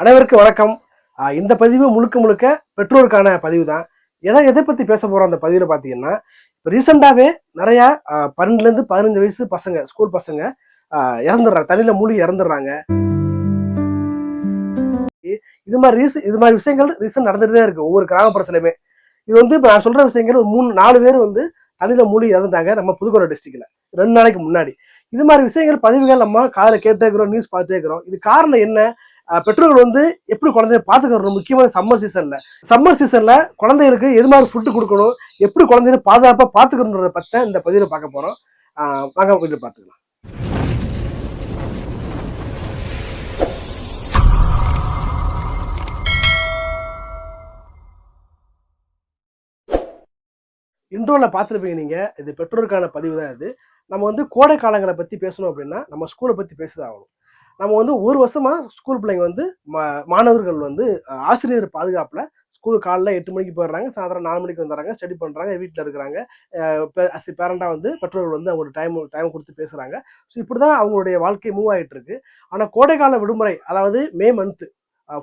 அனைவருக்கும் வணக்கம். இந்த பதிவு முழுக்க முழுக்க பெற்றோருக்கான பதிவு தான் எதை எதை பற்றி பேச போகிறோம் அந்த பதிவில் பார்த்தீங்கன்னா இப்போ ரீசெண்டாகவே நிறையா பன்னெண்டுலேருந்து பதினஞ்சு வயசு பசங்க ஸ்கூல் பசங்க இறந்துடுறாங்க. தண்ணியில் மூழ்கி இறந்துடுறாங்க. இது மாதிரி ரீசன் இது மாதிரி விஷயங்கள் ரீசன் நடந்துகிட்டே தான் ஒவ்வொரு கிராமப்புறத்துலையுமே. இது வந்து இப்போ நான் சொல்கிற விஷயங்கள் ஒரு மூணு நாலு பேர் வந்து தண்ணியில் மூழ்கி இறந்துட்டாங்க நம்ம புதுக்கோட்டை டிஸ்ட்ரிக்டில் ரெண்டு நாளைக்கு முன்னாடி. இது மாதிரி விஷயங்கள் பதிவுகள் நம்ம காதில் கேட்டே இருக்கிறோம் நியூஸ் பார்த்துட்டே இருக்கிறோம். இது காரணம் என்ன? பெற்றோர்கள் வந்து எப்படி குழந்தைய பாத்துக்கணும் முக்கியமான சம்மர் சீசன்ல சம்மர் சீசன்ல குழந்தைகளுக்கு எது மாதிரி ஃபுட்டு கொடுக்கணும்? எப்படி குழந்தைகளை பாதுகாப்பா பாத்துக்கணுன்றத பற்றி இந்த பதிவில் பார்க்க போறோம். வாங்க கொஞ்சம் பாத்துக்கலாம் இன்ட்ரோவில் பார்த்துருப்பீங்க நீங்கள் இது பெற்றோருக்கான பதிவு தான் இது. நம்ம வந்து கோடை காலங்களை பற்றி பேசணும் அப்படின்னா நம்ம ஸ்கூலை பற்றி பேசுதான் ஆகணும். நம்ம வந்து ஒரு வருஷமா ஸ்கூல் பிள்ளைங்க வந்து மா- மாணவர்கள் வந்து ஆசிரியர் பாதுகாப்புல ஸ்கூல் காலைல எட்டு மணிக்கு போயிடுறாங்க சாயந்தரம் நாலு மணிக்கு வந்துடுறாங்க ஸ்டடி பண்ணுறாங்க வீட்டில் இருக்கிறாங்க. பேரண்டாக வந்து பெற்றோர்கள் வந்து அவங்களோட டைம் டைம் கொடுத்து பேசுகிறாங்க ஸோ இப்படி தான் அவங்களுடைய வாழ்க்கை மூவ் ஆகிட்டு இருக்கு. ஆனால் கோடைக்கால விடுமுறை அதாவது மே மந்த்து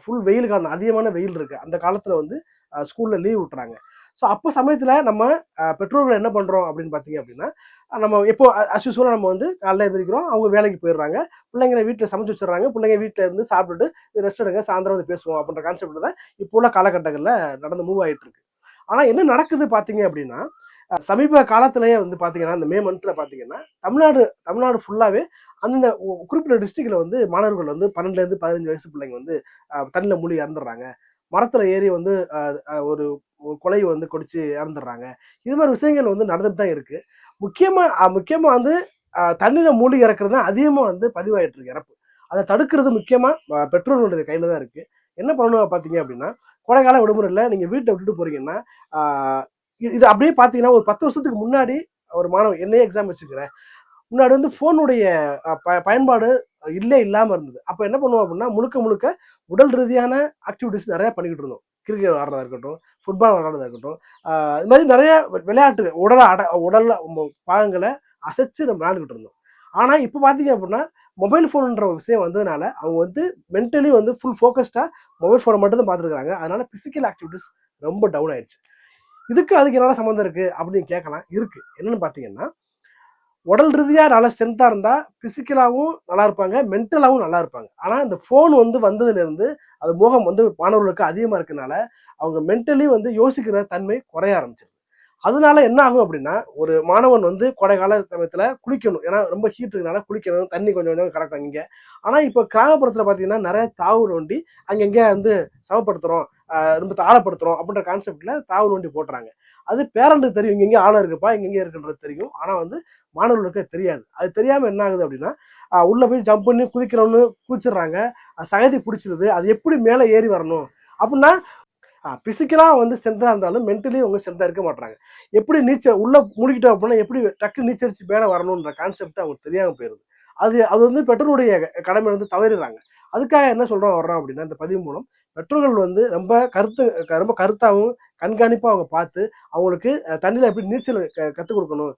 ஃபுல் வெயில் காலம் அதிகமான வெயில் இருக்கு. அந்த காலத்தில் வந்து ஸ்கூலில் லீவ் விட்டுறாங்க. ஸோ அப்போ சமயத்தில் நம்ம பெற்றோர்கள் என்ன பண்ணுறோம் அப்படின்னு பார்த்தீங்க அப்படின்னா நம்ம எப்போ அஸ்யூஸ்வலாக நம்ம வந்து காலைல எழுந்திரிக்கிறோம் அவங்க வேலைக்கு போயிடுறாங்க. பிள்ளைங்களை வீட்டில் சமைச்சு வச்சிடுறாங்க. பிள்ளைங்க வீட்டில் இருந்து சாப்பிட்டுட்டு ரெஸ்ட் எடுங்க சாயந்தரம் வந்து பேசுவோம் அப்படின்ற கான்செப்ட் தான் இப்போ உள்ள காலகட்டங்களில் நடந்து மூவ் ஆகிட்டு இருக்கு. ஆனால் என்ன நடக்குது பார்த்தீங்க அப்படின்னா சமீப காலத்திலேயே வந்து பார்த்தீங்கன்னா இந்த மே மந்த்ல பார்த்தீங்கன்னா தமிழ்நாடு தமிழ்நாடு ஃபுல்லாகவே அந்தந்த குறிப்பிட்ட டிஸ்ட்ரிக்டில் வந்து மாணவர்கள் வந்து பன்னெண்டுலேருந்து பதினஞ்சு வயசு பிள்ளைங்க வந்து தண்ணியில் மூழ்கி இறந்துடுறாங்க. மரத்துல ஏறி வந்து ஒரு கொலை வந்து கொடிச்சு இறந்துடுறாங்க. இது மாதிரி விஷயங்கள் வந்து நடந்துட்டு தான் இருக்கு. முக்கியமா முக்கியமா வந்து தண்ணீரை தண்ணியில மூழ்கி இறக்குறது தான் அதிகமா வந்து பதிவாயிட்டு இருக்கு இறப்பு. அதை தடுக்கிறது முக்கியமா பெற்றோர்களுடைய கையில தான் இருக்கு. என்ன பண்ணணும் பாத்தீங்க அப்படின்னா கோடைக்கால விடுமுறையில நீங்க வீட்டை விட்டுட்டு போறீங்கன்னா இது இது அப்படியே பாத்தீங்கன்னா ஒரு பத்து வருஷத்துக்கு முன்னாடி ஒரு மாணவன் என்னையே எக்ஸாம் வச்சுக்கிறேன். முன்னாடி வந்து ஃபோனுடைய பயன்பாடு இல்லை இல்லாமல் இருந்தது. அப்போ என்ன பண்ணுவோம் அப்படின்னா முழுக்க முழுக்க உடல் ரீதியான ஆக்டிவிட்டிஸ் நிறைய பண்ணிக்கிட்டு இருந்தோம். கிரிக்கெட் விளாட்றதா இருக்கட்டும் ஃபுட்பால் விளாட்றதா இருக்கட்டும் இது மாதிரி நிறைய விளையாட்டு உடலை அட உடல்ல பாகங்களை அசைச்சு நம்ம விளையாண்டுக்கிட்டு இருந்தோம். ஆனால் இப்போ பார்த்தீங்க அப்படின்னா மொபைல் ஃபோனுன்ற ஒரு விஷயம் வந்ததுனால அவங்க வந்து மென்டலி வந்து ஃபுல் ஃபோக்கஸ்டாக மொபைல் ஃபோனை மட்டும் தான் பார்த்துருக்காங்க அதனால ஃபிசிக்கல் ஆக்டிவிட்டிஸ் ரொம்ப டவுன் ஆயிடுச்சு. இதுக்கு அதுக்கு என்னென்ன சம்மந்தம் இருக்குது அப்படின்னு கேட்கலாம். இருக்குது என்னென்னு பார்த்தீங்கன்னா உடல் ரீதியாக நல்லா ஸ்ட்ரென்த்தாக இருந்தால் ஃபிசிக்கலாகவும் நல்லா இருப்பாங்க மென்டலாகவும் நல்லா இருப்பாங்க. ஆனால் இந்த ஃபோன் வந்து வந்ததுலேருந்து அது மோகம் வந்து மாணவர்களுக்கு அதிகமாக இருக்கனால அவங்க மென்டலி வந்து யோசிக்கிற தன்மை குறைய ஆரம்பிச்சிருது. அதனால என்ன ஆகும் அப்படின்னா ஒரு மாணவன் வந்து கோடைக்கால சமயத்தில் குளிக்கணும். ஏன்னா ரொம்ப ஹீட் இருக்கனால குளிக்கணும் தண்ணி கொஞ்சம் கொஞ்சம் கிடக்கும் இங்கே. ஆனால் இப்போ கிராமப்புறத்தில் பார்த்தீங்கன்னா நிறைய தாவு நோண்டி அங்கங்கே வந்து சமப்படுத்துகிறோம் ரொம்ப தாளப்படுத்துறோம் அப்படின்ற கான்செப்ட்ல தாவு நோண்டி போட்டுறாங்க. அது பேரண்ட்டுக்கு தெரியும். இங்க ஆழம் இருக்குப்பா இங்க இருக்குன்றது தெரியும். ஆனா வந்து மாணவர்களுக்கு தெரியாது. அது தெரியாம என்ன ஆகுது அப்படின்னா உள்ளே உள்ள போய் ஜம்ப் பண்ணி குதிக்கணும்னு குதிச்சிடுறாங்க. சகதி பிடிச்சிருது. அது எப்படி மேலே ஏறி வரணும்? அப்படின்னா பிசிக்கலாக வந்து ஸ்ட்ரென்த்தாக இருந்தாலும் மென்டலி அவங்க ஸ்ட்ரென்த்தாக இருக்க மாட்டாங்க எப்படி நீச்சல் உள்ள முடிக்கிட்டோம் அப்படின்னா எப்படி டக்கு நீச்சல் அடிச்சு மேலே வரணுன்ற கான்செப்ட் அவங்களுக்கு தெரியாம போயிருது. அது அது வந்து பெற்றோருடைய கடமை வந்து தவறிடுறாங்க. அதுக்காக என்ன சொல்றோம் வர்றோம் அப்படின்னா இந்த பதிவு மூலம் பெற்றோர்கள் வந்து ரொம்ப கருத்து க- ரொம்ப கருத்தாகவும் கண்காணிப்பாக அவங்க பார்த்து அவங்களுக்கு தண்ணியில் எப்படி நீச்சல் க- கொடுக்கணும்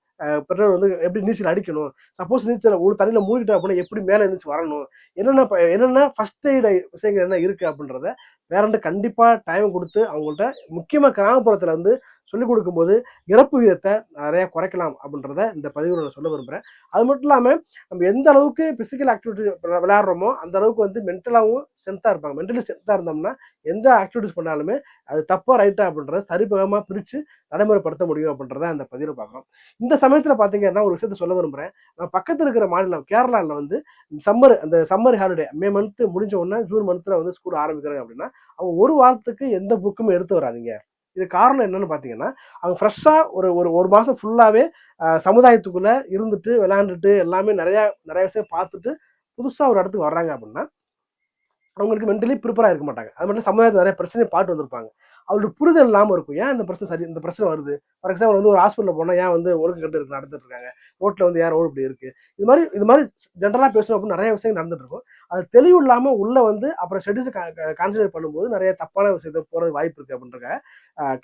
பெற்றோர் வந்து எப்படி நீச்சல் அடிக்கணும் சப்போஸ் நீச்சல் ஒரு தண்ணியில் மூழ்கிட்டோம் அப்படின்னா எப்படி மேலே எழுந்திரிச்சு வரணும் என்னென்ன ப- என்னென்ன ஃபஸ்ட் எய்ட் விஷயங்கள் என்ன இருக்குது அப்படின்றத பேரண்ட் கண்டிப்பாக டைம் கொடுத்து அவங்கள்ட்ட முக்கியமாக கிராமப்புறத்தில் வந்து சொல்லிக் கொடுக்கும்போது இறப்பு விகிதத்தை நிறையா குறைக்கலாம் அப்படின்றத இந்த பதிவில் நான் சொல்ல விரும்புகிறேன் அது மட்டும் இல்லாமல் நம்ம எந்த அளவுக்கு ஃபிசிக்கல் ஆக்டிவிட்டி விளையாடுறோமோ அந்த அளவுக்கு வந்து மென்டலாகவும் ஸ்ட்ரென்த்தாக இருப்பாங்க. மென்டலி ஸ்ட்ரென்த்தாக இருந்தோம்னா எந்த ஆக்டிவிட்டிஸ் பண்ணாலுமே அது தப்பாக ரைட்டாக அப்படின்றத சரிபகமாக பிரித்து நடைமுறைப்படுத்த முடியும் அப்படின்றத அந்த பதிவில் பார்க்குறோம். இந்த சமயத்தில் பார்த்தீங்கன்னா ஒரு விஷயத்த சொல்ல விரும்புகிறேன் நான் பக்கத்தில் இருக்கிற மாநிலம் கேரளாவில் வந்து சம்மர் அந்த சம்மர் ஹாலிடே மே மந்த்து முடிஞ்ச உடனே ஜூன் மந்த்தில் வந்து ஸ்கூல் ஆரம்பிக்கிறாங்க அப்படின்னா அவங்க ஒரு வாரத்துக்கு எந்த புக்குமே எடுத்து வராதீங்க. இது காரணம் என்னன்னு பார்த்தீங்கன்னா அவங்க ஃப்ரெஷ்ஷாக ஒரு ஒரு ஒரு மாதம் ஃபுல்லாகவே சமுதாயத்துக்குள்ளே இருந்துட்டு விளையாண்டுட்டு எல்லாமே நிறையா நிறைய விஷயம் பார்த்துட்டு புதுசாக ஒரு இடத்துக்கு வர்றாங்க அப்படின்னா அவங்களுக்கு மென்டலி ப்ரிப்பராக இருக்க மாட்டாங்க. அது மட்டும் சமுதாயத்தில் நிறைய பிரச்சனையை பாட்டு வந்திருப்பாங்க. அவங்களுக்கு புரிதல் இல்லாமல் இருக்கும். ஏன் இந்த பிரச்சனை சரி இந்த பிரச்சனை வருது? ஃபார் எக்ஸாம்பிள் வந்து ஒரு ஹாஸ்பிட்டலில் போனால் ஏன் வந்து ஒழுங்கு கட்டு இருக்கு நடந்துட்டு இருக்காங்க? ரோட்டில் வந்து யார் ஓடு இப்படி இருக்கு? இது மாதிரி இது மாதிரி ஜென்ரலாக பேசணும் அப்படின்னு நிறைய விஷயங்கள் நடந்துட்டு இருக்கும். அது தெளிவு இல்லாமல் உள்ளே வந்து அப்புறம் ஸ்டடீஸை கான்சன்ட்ரேட் பண்ணும்போது நிறைய தப்பான விஷயத்தை போகிறது வாய்ப்பு இருக்குது அப்படின்றாங்க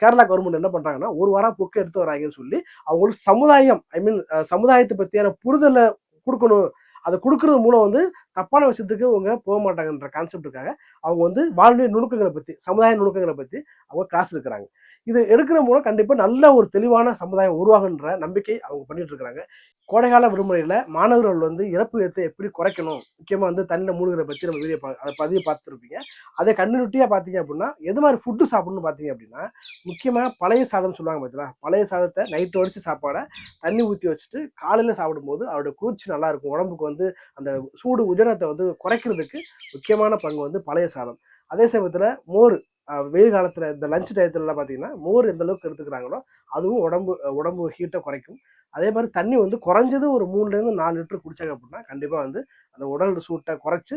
கேரளா கவர்மெண்ட் என்ன பண்ணுறாங்கன்னா ஒரு வாரம் புக்கு எடுத்து வராங்கன்னு சொல்லி அவங்களுக்கு சமுதாயம் ஐ மீன் சமுதாயத்தை பற்றியான புரிதலை கொடுக்கணும். அதை கொடுக்கறது மூலம் வந்து தப்பான விஷயத்துக்கு அவங்க போக மாட்டாங்கன்ற கான்செப்டுக்காக அவங்க வந்து வாழ்வியல் நுணுக்கங்களை பற்றி சமுதாய நுணுக்கங்களை பற்றி அவங்க கிளாஸ் இருக்கிறாங்க இது எடுக்கிற மூலம் கண்டிப்பாக நல்ல ஒரு தெளிவான சமுதாயம் உருவாகுன்ற நம்பிக்கை அவங்க பண்ணிட்டு இருக்கிறாங்க. கோடைகால விடுமுறையில் மாணவர்கள் வந்து இறப்பு விகிதத்தை எப்படி குறைக்கணும்? முக்கியமாக வந்து தண்ணியில் மூழ்கிற பற்றி நம்ம வீடியோ அதை பதிவு பார்த்துருப்பீங்க. அதை கண்டினியூட்டியாக பார்த்தீங்க அப்படின்னா எது மாதிரி ஃபுட்டு சாப்பிடணும்னு பார்த்தீங்க அப்படின்னா முக்கியமாக பழைய சாதம் சொல்லுவாங்க பார்த்தீங்களா? பழைய சாதத்தை நைட்டு வடித்து சாப்பாடை தண்ணி ஊற்றி வச்சுட்டு காலையில் சாப்பிடும்போது அவருடைய குளிர்ச்சி நல்லாயிருக்கும் உடம்புக்கு வந்து அந்த சூடு உஜனத்தை வந்து குறைக்கிறதுக்கு முக்கியமான பங்கு வந்து பழைய சாதம். அதே சமயத்தில் மோர் வெயில் காலத்தில் இந்த லஞ்ச் டயத்துலலாம் பார்த்தீங்கன்னா மோர் எந்த அளவுக்கு எடுத்துக்கிறாங்களோ அதுவும் உடம்பு உடம்பு ஹீட்டை குறைக்கும். அதே மாதிரி தண்ணி வந்து குறைஞ்சது ஒரு மூணுலேருந்து நாலு லிட்டர் குடிச்சாங்க அப்படின்னா கண்டிப்பாக வந்து அந்த உடல் சூட்டை குறைச்சி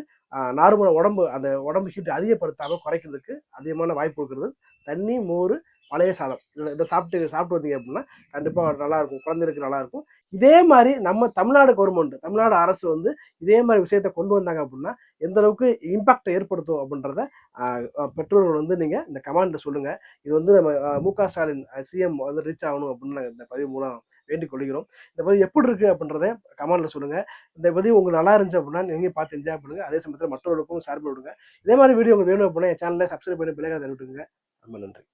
நார்மலாக உடம்பு அந்த உடம்பு ஹீட்டை அதிகப்படுத்தாமல் குறைக்கிறதுக்கு அதிகமான வாய்ப்பு இருக்கிறது தண்ணி மோர் பழைய சாதம். இதை இதை சாப்பிட்டு சாப்பிட்டு வந்தீங்க அப்படின்னா கண்டிப்பாக நல்லா இருக்கும் குழந்தைகளுக்கு நல்லா இருக்கும் இதே மாதிரி நம்ம தமிழ்நாடு கவர்மெண்ட் தமிழ்நாடு அரசு வந்து இதே மாதிரி விஷயத்தை கொண்டு வந்தாங்க அப்படின்னா எந்த அளவுக்கு இம்பாக்டை ஏற்படுத்தும் அப்படின்றத பெற்றோர்கள் வந்து நீங்கள் இந்த கமாண்ட்ல சொல்லுங்க. இது வந்து நம்ம மு க ஸ்டாலின் சிஎம் வந்து ரீச் ஆகணும் அப்படின்னு நாங்கள் இந்த பதிவு மூலம் வேண்டிக் கொள்கிறோம். இந்த பதிவு எப்படி இருக்கு அப்படின்றத கமெண்ட்ல சொல்லுங்க. இந்த பதிவு உங்களுக்கு நல்லா இருந்துச்சு அப்படின்னா நீங்க பார்த்து என்ஜாய் பண்ணுங்க. அதே சமயத்தில் மற்றவர்களுக்கும் ஷேர் விடுங்க இதே மாதிரி வீடியோ உங்களுக்கு வேணும் அப்படின்னா என் சேனலை சப்ஸ்கிரைப் பண்ணி பிள்ளைகளை விட்டுருங்க. ரொம்ப நன்றி.